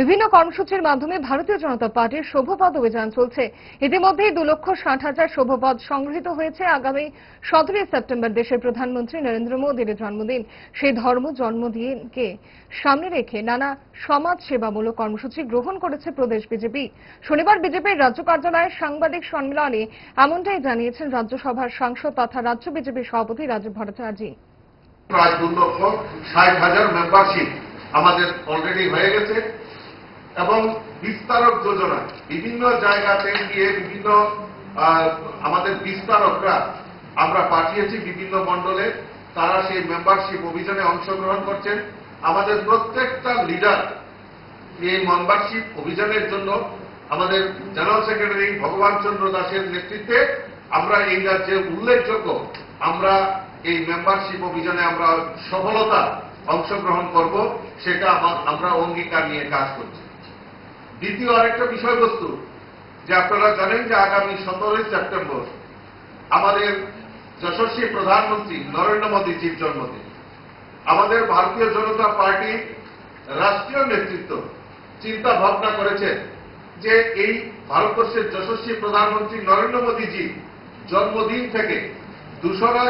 বিভিন্ন কর্মসূচির মাধ্যমে ভারতীয় জনতা পার্টির শোভপদ অভিযান চলছে। ইতিমধ্যেই দু লক্ষ ষাট হাজার শোভপদ সংগৃহীত হয়েছে। আগামী সতেরোই সেপ্টেম্বর দেশের প্রধানমন্ত্রী নরেন্দ্র মোদীর জন্মদিন। সেই ধর্ম জন্মদিনকে সামনে রেখে নানা সমাজ সেবামূলক কর্মসূচি গ্রহণ করেছে প্রদেশ বিজেপি। শনিবার বিজেপির রাজ্য কার্যালয়ে সাংবাদিক সম্মেলনে এমনটাই জানিয়েছেন রাজ্যসভার সাংসদ তথা রাজ্য বিজেপির সভাপতি রাজীব ভট্টাচার্য। প্রায় দু লক্ষ ষাট হাজার মেম্বারশিপ আমাদের অলরেডি হয়ে গেছে। এবং বিস্তারক যোজনা। বিভিন্ন জায়গাতে গিয়ে বিভিন্ন আমাদের বিস্তারকরা আমরা পাঠিয়েছি বিভিন্ন মণ্ডলে। তারা সেই মেম্বারশিপ অভিযানে অংশগ্রহণ করছেন। আমাদের প্রত্যেকটা লিডার এই মেম্বারশিপ অভিযানের জন্য আমাদের জেনারেল সেক্রেটারি ভগবান চন্দ্র দাসের নেতৃত্বে আমরা এই রাজ্যে উল্লেখযোগ্য আমরা এই মেম্বারশিপ অভিযানে আমরা সফলতা অংশগ্রহণ করব, সেটা আমরা অঙ্গীকার নিয়ে কাজ করছি। দ্বিতীয় আরেকটা বিষয়বস্তু, যে আপনারা জানেন যে আগামী সতেরোই সেপ্টেম্বর আমাদের যশস্বী প্রধানমন্ত্রী নরেন্দ্র মোদীজির জন্মদিন। আমাদের ভারতীয় জনতা পার্টি রাষ্ট্রীয় নেতৃত্ব চিন্তা ভাবনা করেছে যে এই ভারতবর্ষের যশস্বী প্রধানমন্ত্রী নরেন্দ্র মোদীজি জন্মদিন থেকে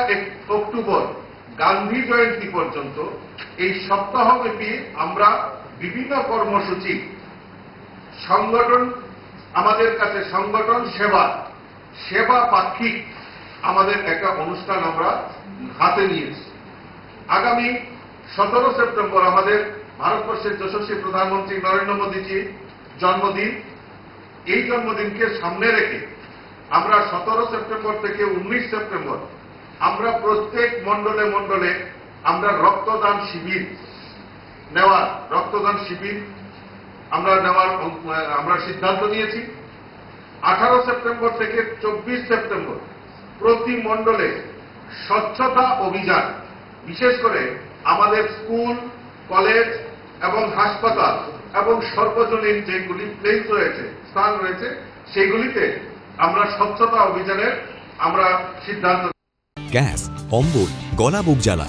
এক- অক্টোবর গান্ধী জয়ন্তী পর্যন্ত এই সপ্তাহব্যাপী আমরা বিভিন্ন কর্মসূচি সংগঠন, আমাদের কাছে সংগঠন, সেবা। সেবা পাক্ষিক আমাদের একটা অনুষ্ঠান আমরা হাতে নিয়েছি। আগামী সতেরো সেপ্টেম্বর আমাদের ভারতবর্ষের যশস্বী প্রধানমন্ত্রী নরেন্দ্র মোদীজি জন্মদিন। এই জন্মদিনকে সামনে রেখে আমরা সতেরো সেপ্টেম্বর থেকে উনিশ সেপ্টেম্বর আমরা প্রত্যেক মণ্ডলে মণ্ডলে আমরা রক্তদান শিবির নেওয়ার, রক্তদান শিবির আমরা নেওয়ার, আমরা সিদ্ধান্ত নিয়েছি। আঠারো সেপ্টেম্বর থেকে চব্বিশ সেপ্টেম্বর প্রতি মণ্ডলে স্বচ্ছতা অভিযান, বিশেষ করে আমাদের স্কুল, কলেজ এবং হাসপাতাল এবং সর্বজনীন যেগুলি প্লেস রয়েছে, স্থান রয়েছে, সেগুলিতে আমরা স্বচ্ছতা অভিযানের আমরা সিদ্ধান্ত গ্যাস, অম্বল, গলা বুক জ্বালা।